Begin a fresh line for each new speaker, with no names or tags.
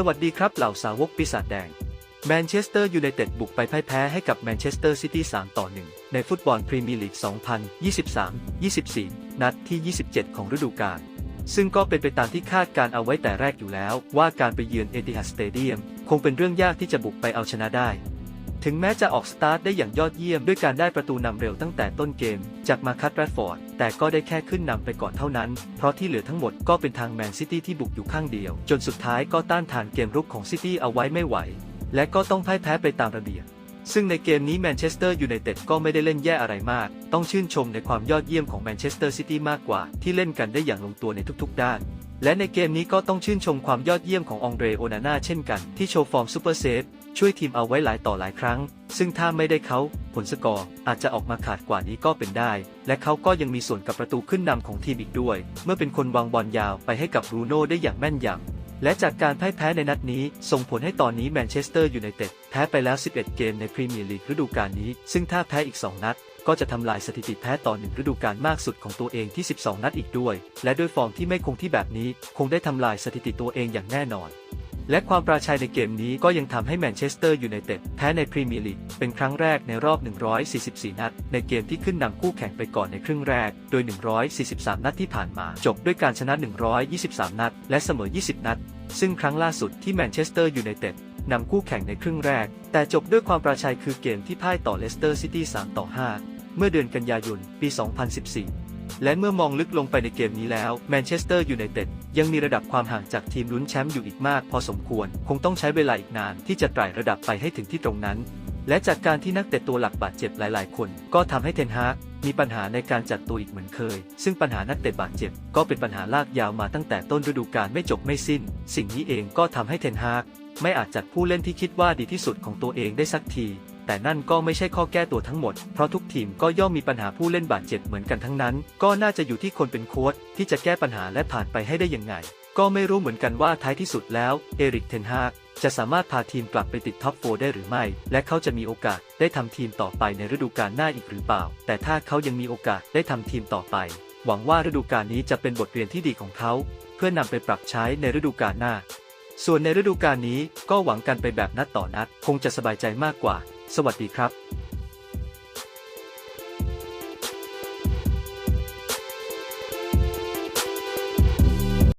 สวัสดีครับเหล่าสาวกปีศาจแดง แมนเชสเตอร์ยูไนเต็ดบุกไปพ่ายแพ้ให้กับแมนเชสเตอร์ซิตี้ 3 ต่อ 1 ในฟุตบอลพรีเมียร์ลีก 2023-24 นัดที่ 27 ของฤดูกาล ซึ่งก็เป็นไปตามที่คาดการเอาไว้แต่แรกอยู่แล้ว ว่าการไปเยือนเอติฮัดสเตเดียม คงเป็นเรื่องยากที่จะบุกไปเอาชนะได้ ถึงแม้จะออกสตาร์ทได้อย่างยอดเยี่ยมด้วยการได้ประตูนำเร็วตั้งแต่ต้นเกมจากมาคัตแรดฟอร์ด แต่ก็ได้แค่ขึ้นนำไปก่อนเท่านั้น เพราะที่เหลือทั้งหมดก็เป็นทางแมนซิตี้ที่บุกอยู่ข้างเดียว จนสุดท้ายก็ต้านทานเกมรุกของซิตี้เอาไว้ไม่ไหว และก็ต้องพ่ายแพ้ไปตามระเบียบซึ่งในเกมนี้แมนเชสเตอร์ยูไนเต็ดก็ไม่ได้เล่นแย่อะไรมาก ต้องชื่นชมในความยอดเยี่ยมของแมนเชสเตอร์ซิตี้มากกว่า ที่เล่นกันได้อย่างลงตัวในทุกๆ ด้าน และในเกมนี้ก็ต้องชื่นชมความยอดเยี่ยมขององเดรโอนาน่าเช่นกันที่โชว์ฟอร์มซูเปอร์เซฟ ช่วยทีมเอาไว้หลายต่อหลายครั้ง ซึ่งถ้าไม่ได้เขาผลสกอร์อาจจะออกมาขาดกว่านี้ก็เป็นได้ และเขาก็ยังมีส่วนกับประตูขึ้นนำของทีมอีกด้วย เมื่อเป็นคนวางบอลยาวไปให้กับบรูโน่ได้อย่างแม่นยำและจากการพ่ายแพ้ในนัดนี้ ส่งผลให้ตอนนี้แมนเชสเตอร์ยูไนเต็ดแพ้ไปแล้ว 11 เกมในพรีเมียร์ลีกฤดูกาลนี้ ซึ่งถ้าแพ้อีก 2 นัด ก็จะทำลายสถิติแพ้ต่อหนึ่งฤดูกาลมากสุดของตัวเองที่ 12 นัดอีกด้วย และด้วยฟอร์มที่ไม่คงที่แบบนี้ คงได้ทำลายสถิติตัวเองอย่างแน่นอน และความปราชัยในเกมนี้ก็ยังทำให้แมนเชสเตอร์ยูไนเต็ดแพ้ในพรีเมียร์ลีกเป็นครั้งแรกในรอบ 144 นัด ในเกมที่ขึ้นนำคู่แข่งไปก่อนในครึ่งแรก โดย 143 นัดที่ผ่านมา จบด้วยการชนะ 123 นัด และเสมอ 20 นัด ซึ่งครั้งล่าสุดที่แมนเชสเตอร์ยูไนเต็ดนำคู่แข่งในครึ่งแรก แต่จบด้วยความปราชัยคือเกมที่พ่ายต่อเลสเตอร์ซิตี้ 3 ต่อ 5 เมื่อเดือนกันยายน ปี 2014 และเมื่อมองลึกลงไปในเกมนี้แล้วแมนเชสเตอร์ยูไนเต็ดยังมีระดับความห่างจากทีมลุ้นแชมป์อยู่อีกมาก พอสมควรคงต้องใช้เวลาอีกนานที่จะไต่ระดับไปให้ถึงที่ตรงนั้น และจากการที่นักเตะตัวหลักบาดเจ็บหลายๆ คน ก็ทำให้เทนฮากมีปัญหาในการจัดตัวอีกเหมือนเคย ซึ่งปัญหานักเตะบาดเจ็บ ก็เป็นปัญหาลากยาวมาตั้งแต่ต้นฤดูกาลไม่จบไม่สิ้น สิ่งนี้เองก็ทำให้เทนฮากไม่อาจจัดผู้เล่นที่คิดว่าดีที่สุดของตัวเองได้สักที แต่นั่นก็ไม่ใช่ข้อแก้ตัวทั้งหมด เพราะทุกทีมก็ย่อมมีปัญหาผู้เล่นบาดเจ็บเหมือนกันทั้งนั้น ก็น่าจะอยู่ที่คนเป็นโค้ชที่จะแก้ปัญหาและผ่านไปให้ได้ยังไง ก็ไม่รู้เหมือนกันว่าท้ายที่สุดแล้ว เอริกเทนฮากจะสามารถพาทีมกลับไปติดท็อปโฟได้หรือไม่ และเขาจะมีโอกาสได้ทำทีมต่อไปในฤดูกาลหน้าอีกหรือเปล่า แต่ถ้าเขายังมีโอกาสได้ทำทีมต่อไป หวังว่าฤดูกาลนี้จะเป็นบทเรียนที่ดีของเขา เพื่อนำไปปรับใช้ในฤดูกาลหน้า ส่วนในฤดูกาลนี้ก็หวังกันไปแบบนัดต่อนัด คงจะสบายใจมากกว่า สวัสดีครับ